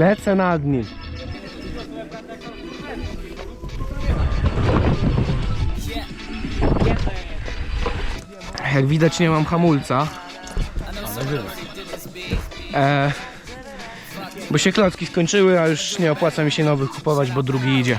Lecę nad nim. Jak widać nie mam hamulca. E, bo się klocki skończyły, a już nie opłaca mi się nowych kupować, bo drugi idzie.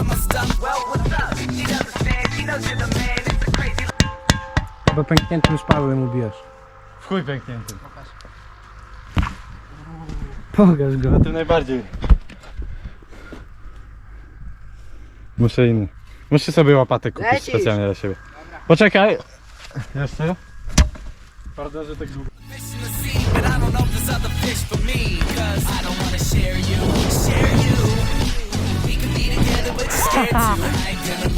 of my stuff. Well, what's up? She understands, she knows you're the man. It's a crazy Chyba pękniętym szpałem ubijesz. W chuj pękniętym. Pokaż go. A tym najbardziej. Muszę inny. Muszę sobie łapatek kupić Lecisz. specjalnie dla siebie. Poczekaj. Jeszcze? Prawda, że tak długo.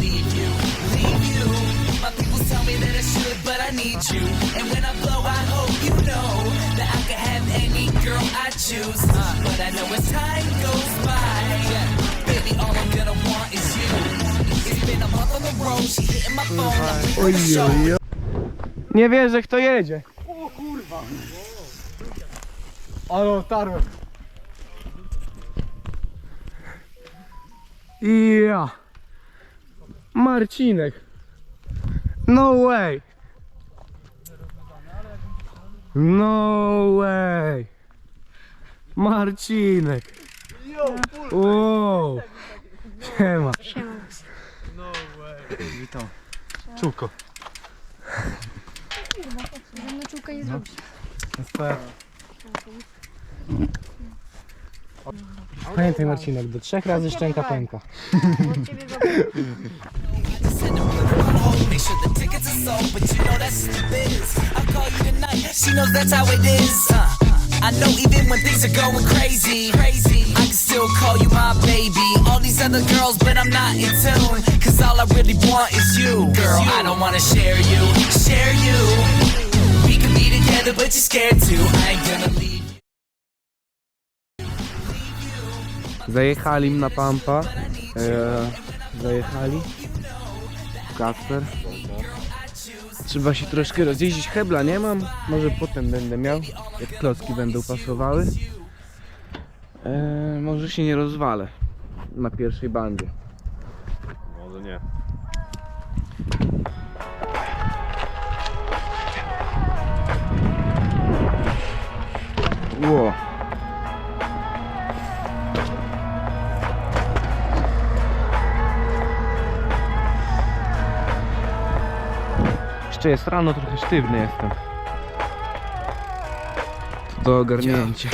leaving the show. Nie wierzę kto jedzie. Ale otarłem. Ja. Marcinek. No way. No way. Marcinek. Wow. Siema. Witam. Czółko. No czułka nie zrobisz. Pamiętaj Marcinek, do trzech razy szczęka pęka. Od ciebie Make sure the tickets are sold, but you know that's the biz. I'll call you tonight. She knows that's how it is. I know even when things are going crazy, crazy, still call you my baby. All these other girls, but I'm not in tune. Cause all I really want is you. Girl, I don't wanna share you, share you. We can be together, but you're scared to. I ain't gonna leave. Zajechali na pampa. E, zajechali. Kasper. Trzeba się troszkę rozjeździć. Hebla nie mam. Może potem będę miał. Jak klocki będą pasowały. E, może się nie rozwalę. Na pierwszej bandzie. Może nie. Ło. Jeszcze jest rano, trochę sztywny jestem. To do ogarnięcia.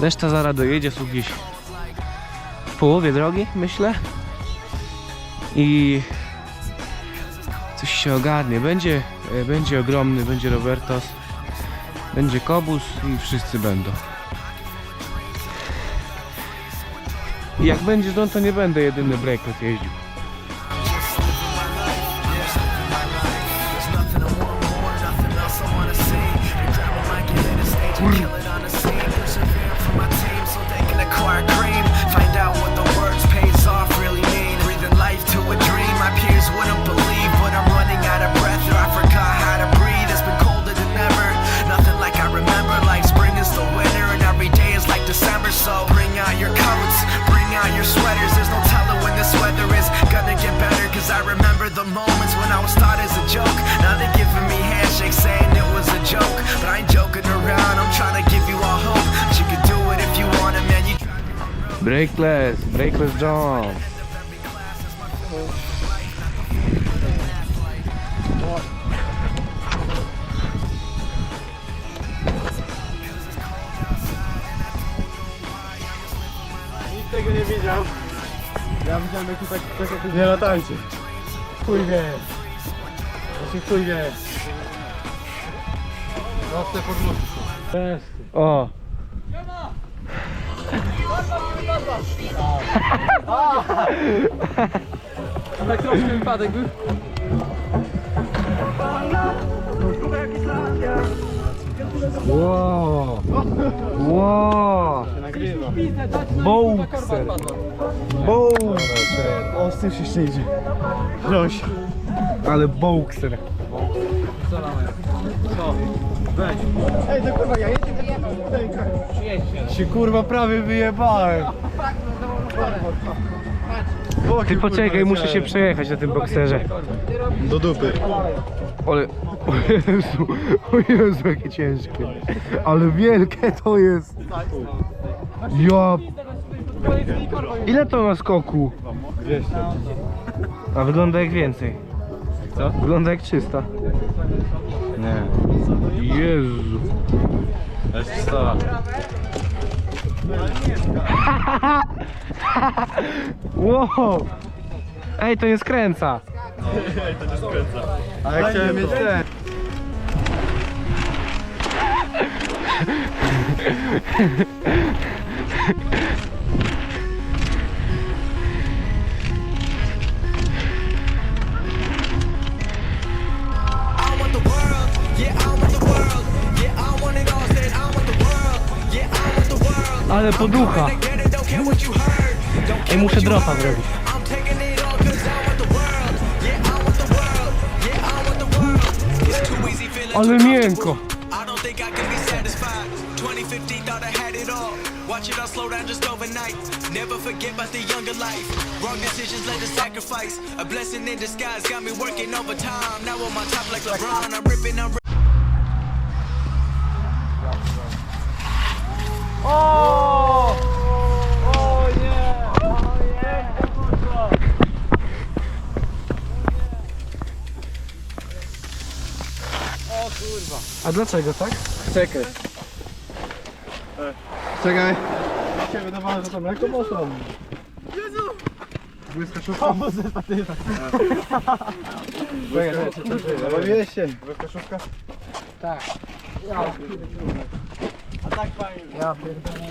Reszta zaraz dojedzie tu gdzieś w połowie drogi, myślę. I coś się ogarnie. Będzie, e, będzie ogromny, będzie Robertos, będzie Kobus i wszyscy będą. Jak będzie dom, to nie będę jedyny breaklet jeździł. remember the moments when I was taught as a joke. Now they're giving me handshakes saying it was a joke. But I ain't joking around, I'm trying to give you all hope. But you can do it if you want it, man. You break less jump. Tego nie widział. Ja widziałem jak tu tak, tak nie latańczy. Chuj wie. Właśnie chuj wie. Proste podwórko. Jest. O, Tak troszkę wypadek był. wow, wow, boxer, boxer, O, z tym się jeszcze idzie. Proś. ale boxer. Co? Weź. Ej, to kurwa, ja jedę Się kurwa prawie wyjebałem. Ty poczekaj, muszę się przejechać na tym bokserze. Do dupy. Ale, o Jezu, o Jezu, jakie ciężkie. Ale wielkie to jest. Ja... Ile to na skoku? 200. A wygląda jak więcej. Co? Wygląda jak 300. Nie. Jezu. Jest 100. Wow. Ej, to nie skręca. A ja chciałem mieć ten. be satisfied. 2015 thought I had it all. Watch it all slow down just overnight. Never forget about the younger life. Wrong decisions led to sacrifice. A blessing in disguise got me working overtime. Now I'm on top like LeBron. I'm ripping, I'm A dlaczego tak? Czekaj. Czekaj. Się wydawało, że to mleko poszło. Jezu! Patyna. Czekaj, czekaj. Bawiłeś się. Błyska szufka? Tak. A tak fajnie. Ja pierdolę.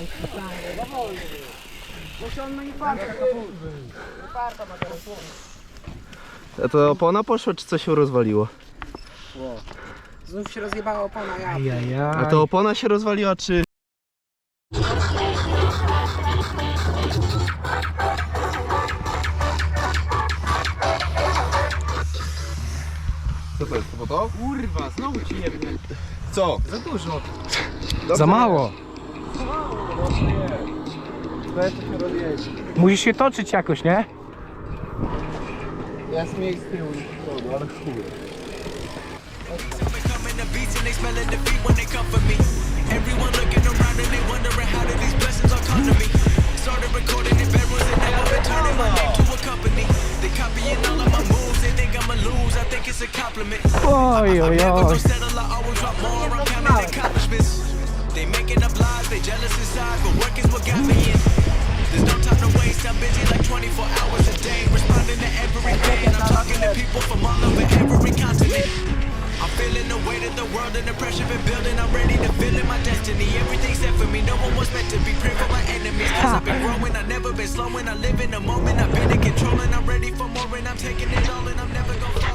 A to opona poszła, czy coś się rozwaliło? Znów się rozjebała opona, ja. A to opona się rozwaliła, czy... Co to jest? To to? Kurwa, znowu ci jebnę. Co? Za dużo. Za mało. Weź to się. Musisz się toczyć jakoś, nie? Jest miejsc z tyłu niż z przodu, ale chuj. The beats and they smelling defeat when they come for me. Everyone looking around and they wondering how did these blessings all come to me. Started recording in bedrooms and now turning my name to a company. They copying all of my moves, they think I'ma lose, I think it's a compliment. Oj, I'm never settle, I always want more, I'm counting accomplishments. They making up lies, they jealous inside, but work is what got me in. There's no time to waste, I'm busy like 24 hours a day, responding of the pressure been building. I'm ready to feel in my destiny. Everything's set for me. No one was meant to be. Pray for my enemies. Cause I've been growing. I've never been slowing. I live in the moment. I've been in control and I'm ready for more. And I'm taking it all and I'm never gonna.